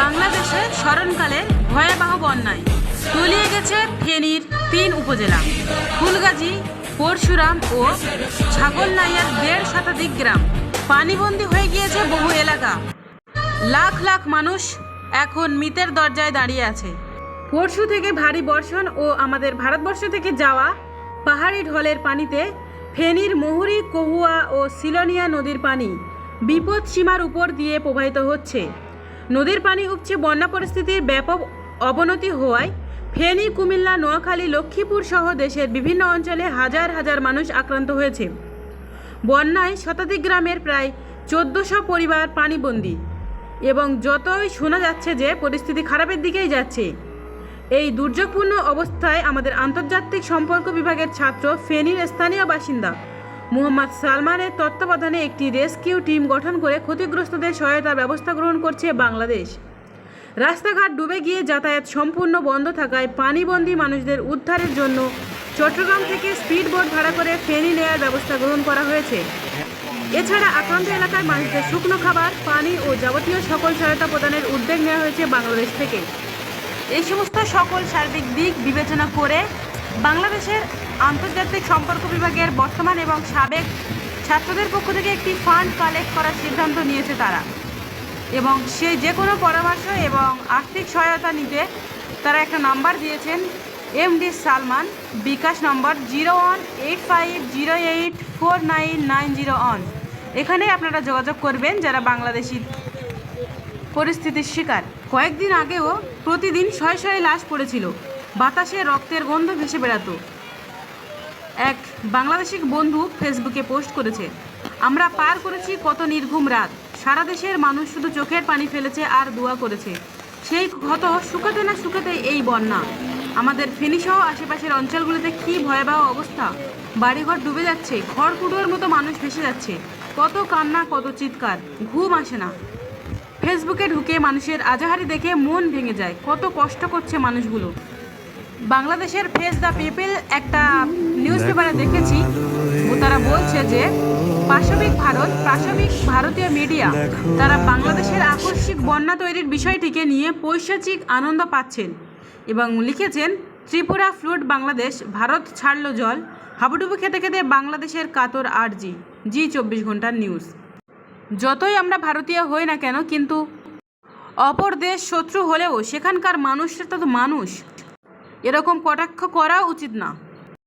বাংলাদেশে স্মরণকালের ভয়াবহ বন্যায় তলিয়ে গেছে ফেনীর তিন উপজেলা। ফুলগাজী, পরশুরাম ও ছাগলনাইয়ার দেড় শতাধিক গ্রাম। পানিবন্দী হয়ে গিয়েছে বহু এলাকা। লাখ লাখ মানুষ এখন মৃতের দরজায় দাঁড়িয়ে আছে। পরশু থেকে ভারী বর্ষণ ও আমাদের ভারতবর্ষ থেকে যাওয়া পাহাড়ি ঢলের পানিতে ফেনীর মহুরী, কহুয়া ও সিলোনিয়া নদীর পানি বিপদ সীমার উপর দিয়ে প্রবাহিত হচ্ছে। নদীর পানি উপচে বন্যা পরিস্থিতির ব্যাপক অবনতি হওয়ায় ফেনী, কুমিল্লা, নোয়াখালী, লক্ষ্মীপুর সহ দেশের বিভিন্ন অঞ্চলে হাজার হাজার মানুষ আক্রান্ত হয়েছে। বন্যায় শতাধিক গ্রামের প্রায় চোদ্দোশো পরিবার পানিবন্দী এবং যতই শোনা যাচ্ছে যে পরিস্থিতি খারাপের দিকেই যাচ্ছে, এই দুর্যোগপূর্ণ অবস্থায় আমাদের আন্তর্জাতিক সম্পর্ক বিভাগের ছাত্র ফেনীর স্থানীয় বাসিন্দা মোহাম্মদ সালমানের তত্ত্বাবধানে একটি রেস্কিউ টিম গঠন করে ক্ষতিগ্রস্তদের সহায়তার ব্যবস্থা গ্রহণ করছে বাংলাদেশ। রাস্তাঘাট ডুবে গিয়ে যাতায়াত সম্পূর্ণ বন্ধ থাকায় পানিবন্দী মানুষদের উদ্ধারের জন্য চট্টগ্রাম থেকে স্পিড বোট ভাড়া করে ফেনী নেয়ার ব্যবস্থা গ্রহণ করা হয়েছে। এছাড়া আক্রান্ত এলাকার মানুষদের শুকনো খাবার, পানি ও যাবতীয় সকল সহায়তা প্রদানের উদ্যোগ নেওয়া হয়েছে বাংলাদেশ থেকে। এই সমস্ত সকল সার্বিক দিক বিবেচনা করে বাংলাদেশের আন্তর্জাতিক সম্পর্ক বিভাগের বর্তমান এবং সাবেক ছাত্রদের পক্ষ থেকে একটি ফান্ড কালেক্ট করার সিদ্ধান্ত নিয়েছে তারা। এবং সেই যে কোনো পরামর্শ এবং আর্থিক সহায়তা নিতে তারা একটা নাম্বার দিয়েছেন। MD Salman, bKash number zero one eight five zero eight four nine nine zero one. এখানে আপনারা যোগাযোগ করবেন যারা বাংলাদেশি পরিস্থিতির শিকার। কয়েকদিন আগেও প্রতিদিন শয়ে শয়ে লাশ পড়েছিল। বাতাসে রক্তের গন্ধ ভেসে বেড়াতো। এক বাংলাদেশি বন্ধু ফেসবুকে পোস্ট করেছে, আমরা পার করেছি কত নির্ঘুম রাত। সারা দেশের মানুষ শুধু চোখের পানি ফেলেছে আর দোয়া করেছে। সেই ক্ষত শুকাতে না শুকাতে এই বন্যা। আমাদের ফেনীসহ আশেপাশের অঞ্চলগুলিতে কী ভয়াবহ অবস্থা? বাড়িঘর ডুবে যাচ্ছে খড়কুটোর মতো মানুষ ভেসে যাচ্ছে। কত কান্না, কত চিৎকার, ঘুম আসে না। ফেসবুকে ঢুকে মানুষের আজাহারি দেখে মন ভেঙে যায়, কত কষ্ট করছে মানুষগুলো। বাংলাদেশের ফেস দ্য পিপল একটা নিউজ পেপারে দেখেছি, ও তারা বলছে যে পাশবিক ভারত, পাশবিক ভারতীয় মিডিয়া, তারা বাংলাদেশের আকস্মিক বন্যা তৈরির বিষয়টিকে নিয়ে পৈশাচিক আনন্দ পাচ্ছেন এবং লিখেছেন, ত্রিপুরা ফ্লুড বাংলাদেশ, ভারত ছাড়ল জল, হাবুডুবু খেতে খেতে বাংলাদেশের কাতর আর জি জি চব্বিশ ঘণ্টার নিউজ। যতই আমরা ভারতীয় হই না কেন, কিন্তু অপর দেশ শত্রু হলেও সেখানকার মানুষরা তো মানুষ। এরকম কটাক্ষ করা উচিত না।